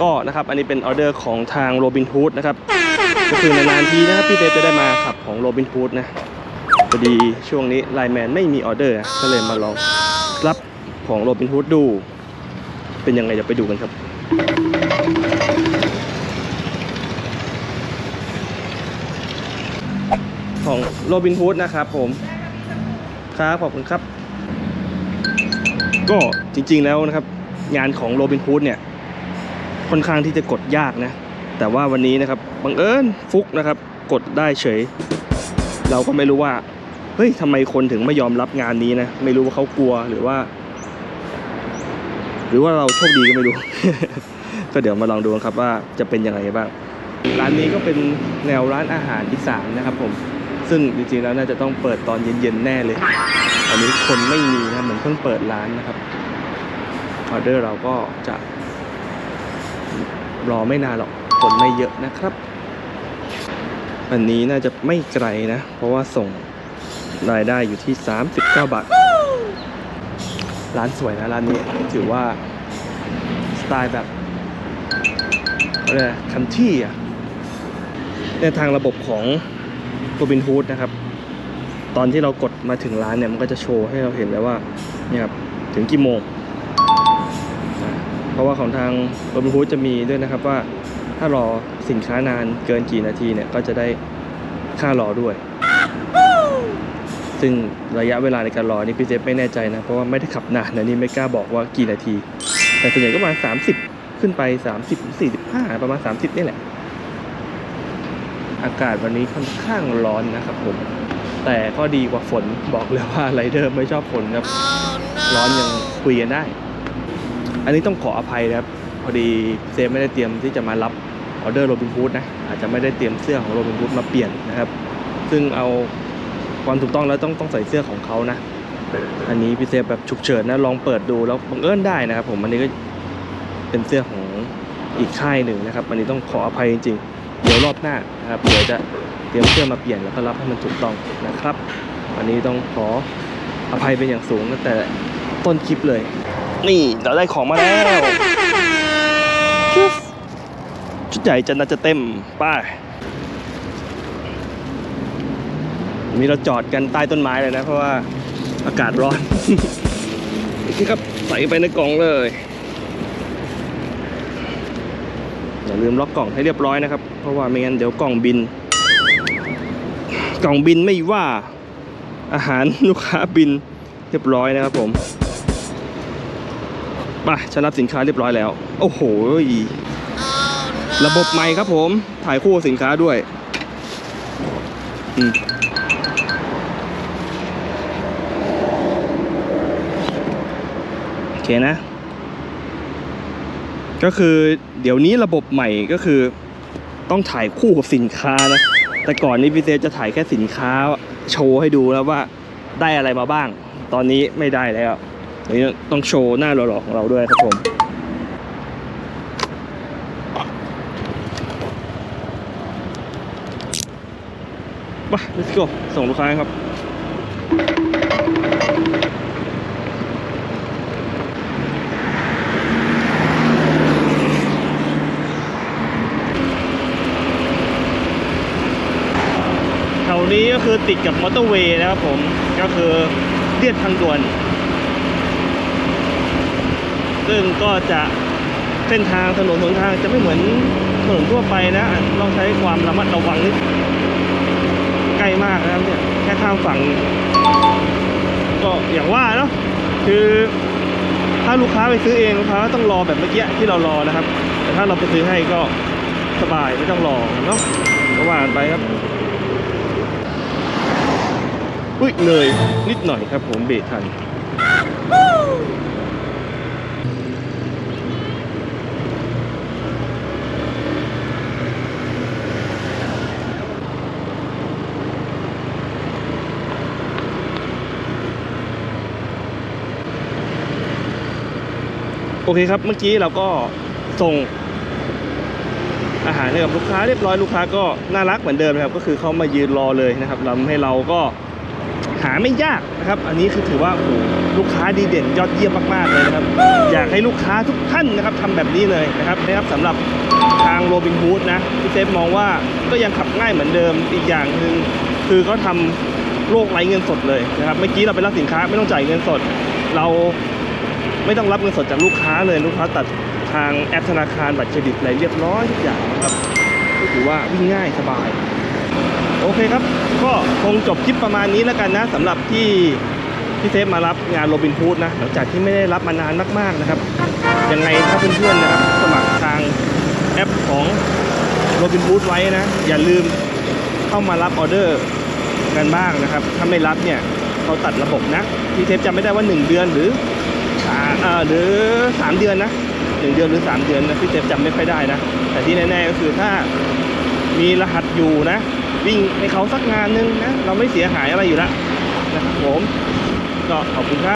ก็นะครับอันนี้เป็นออเดอร์ของทางโรบินฮูดนะครับก็คือนานๆทีนะครับพี่เซฟจะได้มาขับของโรบินฮูดนะพอดีช่วงนี้ไลแมนไม่มีออเดอร์ก็เลยมาลองรับของโรบินฮูดดู เป็นยังไงเดี๋ยวไปดูกันครับของโรบินฮูดนะครับผมครับขอบคุณครับ ก็จริงๆแล้วนะครับ งานของโรบินฮูดเนี่ย ค่อนข้างที่จะกดยากนะ แต่ว่าวันนี้นะครับบังเอิญฟุกนะครับ กดได้เฉย เราก็ไม่รู้ว่าเฮ้ยทำไมคนถึงไม่ยอมรับงานนี้นะไม่รู้ว่าเขากลัวหรือว่า หรือว่าเราโชคดีก็ไม่รู้ ก็เดี๋ยวมาลองดูครับว่าจะเป็นยังไงบ้างร้านนี้ก็เป็นแนวร้านอาหารอีสานนะครับผมซึ่งจริงๆแล้วน่าจะต้องเปิดตอนเย็นๆแน่เลย อันนี้คนไม่มีนะเหมือนเพิ่งเปิดร้านนะครับออเดอร์เราก็จะ รอไม่นานหรอกคนไม่เยอะนะครับ อันนี้น่าจะไม่ไกลนะ เพราะว่าส่งรายได้อยู่ที่ 39 บาท ร้านสวยนะร้านนี้ถือว่า สไตล์แบบอะไรคันที่อะ ในทางระบบของโรบินฮูดนะครับ ตอนที่เรากดมาถึงร้านเนี่ย มันก็จะโชว์ให้เราเห็นแล้วว่าเนี่ยครับถึงกี่โมง เพราะว่าของทางโรบินฮูดจะมีด้วยนะครับว่าถ้ารอสินค้านานเกินกี่นาทีเนี่ยก็จะได้ค่ารอด้วย ซึ่งระยะเวลาในการรอนี่พี่เจฟไม่แน่ใจนะ เพราะว่าไม่ได้ขับนานนะนี่ไม่กล้าบอกว่ากี่นาที แต่ส่วนใหญ่ก็ประมาณ 30 ขึ้นไป 30 45 ประมาณ 30 นี่แหละ อากาศวันนี้ค่อนข้างร้อนนะครับผม แต่ก็ดีกว่าฝนบอกเลยว่าไรเดอร์ไม่ชอบฝนครับ ร้อนยังคุยกันได้ อันนี้ต้องขออภัยนะครับ พอดีเซฟไม่ได้เตรียมที่จะมารับออเดอร์โรบินฮูดนะอาจจะไม่ได้เตรียมเสื้อของโรบินฮูดมาเปลี่ยนนะครับ ซึ่งเอาความถูกต้องแล้วต้องต้องใส่เสื้อของเขานะ อันนี้พี่เซฟแบบฉุกเฉินนะลองเปิดดูแล้วบังเอิญได้นะครับ ผมอันนี้ก็เป็นเสื้อของอีกค่ายหนึ่งนะครับ อันนี้ต้องขออภัยจริงๆ เดี๋ยวรอบหน้านะครับเดี๋ยวจะเตรียมเสื้อมาเปลี่ยนแล้วก็รับให้มันถูกต้องนะครับวันนี้ต้องขออภัยเป็นอย่างสูงตั้งแต่ต้นคลิปเลย นี่เราได้ของมาแล้วชุดชุดใหญ่จะน่าจะเต็มไป้ายวันนี้เราจอดกันใต้ต้นไม้เลยนะ เพราะว่าอากาศร้อนนี่ครับใส่ไปในกล่องเลยอย่าลืมล็อกกล่องให้เรียบร้อยนะครับ เพราะว่าไม่งั้นเดี๋ยวกล่องบิน กล่องบินไม่ว่าอาหารลูกค้าบินเรียบร้อยนะครับผม ไปฉันรับสินค้าเรียบร้อยแล้ว โอ้โห ระบบใหม่ครับผม ถ่ายคู่สินค้าด้วยโอเคนะ ก็คือเดี๋ยวนี้ระบบใหม่ก็คือ ต้องถ่ายคู่กับสินค้านะ แต่ก่อนนี้พี่เซฟจะถ่ายแค่สินค้า โชว์ให้ดูแล้วว่าได้อะไรมาบ้าง ตอนนี้ไม่ได้แล้ว นี้ต้องโชว์หน้าหล่อๆของเราด้วยครับผมไป let's go ส่งลูกค้าครับ แถวนี้ก็คือติดกับมอเตอร์เวย์นะครับผม ก็คือเลียดทางด่วน ซึ่งก็จะเส้นทางถนนหนทางจะไม่เหมือนถนนทั่วไปนะต้องใช้ความระมัดระวังนิดใกล้มากนะครับเนี่ยแค่ข้ามฝั่ง ก็อย่างว่าเนาะคือถ้าลูกค้าไปซื้อเองลูกค้าก็ต้องรอแบบเมื่อกี้ที่เรารอนะครับ แต่ถ้าเราไปซื้อให้ก็สบายไม่ต้องรอเนาะก็ว่ากันไปครับอุ้ยเลยนิดหน่อยครับผมเบรกทัน โอเคครับ เมื่อกี้เราก็ส่งอาหารให้กับลูกค้าเรียบร้อยลูกค้าก็น่ารักเหมือนเดิมนะครับ ก็คือเขามายืนรอเลยนะครับทำให้เราก็หาไม่ยากนะครับ อันนี้คือถือว่าโอ้ลูกค้าดีเด่นยอดเยี่ยมมากๆเลยนะครับ อยากให้ลูกค้าทุกท่านนะครับทำแบบนี้เลยนะครับนะครับสำหรับทางโรบินฮูดนะพี่เซฟมองว่าก็ยังขับง่ายเหมือนเดิมอีกอย่างหนึ่งคือเขาทำโลกไร้เงินสดเลยนะครับเมื่อกี้เราไปรับสินค้าไม่ต้องจ่ายเงินสด เรา ไม่ต้องรับเงินสดจากลูกค้าเลยลูกค้าตัดทางแอปธนาคารบัตรเครดิตอะไรเรียบร้อยทุกอย่างนะครับก็ถือว่าวิ่งง่ายสบาย โอเคครับ ก็คงจบคลิปประมาณนี้แล้วกันนะสำหรับที่พี่เซฟมารับงานโรบินฮูดนะหลังจากที่ไม่ได้รับมานานมากๆนะครับยังไงถ้าเพื่อนๆนะครับสมัครทางแอปของโรบินฮูดไว้นะ อย่าลืมเข้ามารับออเดอร์กันบ้างนะครับ ถ้าไม่รับเนี่ยเขาตัดระบบนะพี่เซฟจำไม่ได้ว่า 1 เดือนหรือ หรือ 3 เดือนนะหนึ่งเดือนหรือ 3 เดือนนะพี่เจฟจำไม่ค่อยได้นะ แต่ที่แน่ๆก็คือถ้ามีรหัสอยู่นะ วิ่งให้เขาสักงานนึงนะ เราไม่เสียหายอะไรอยู่แล้วนะครับผมก็ขอบคุณครับ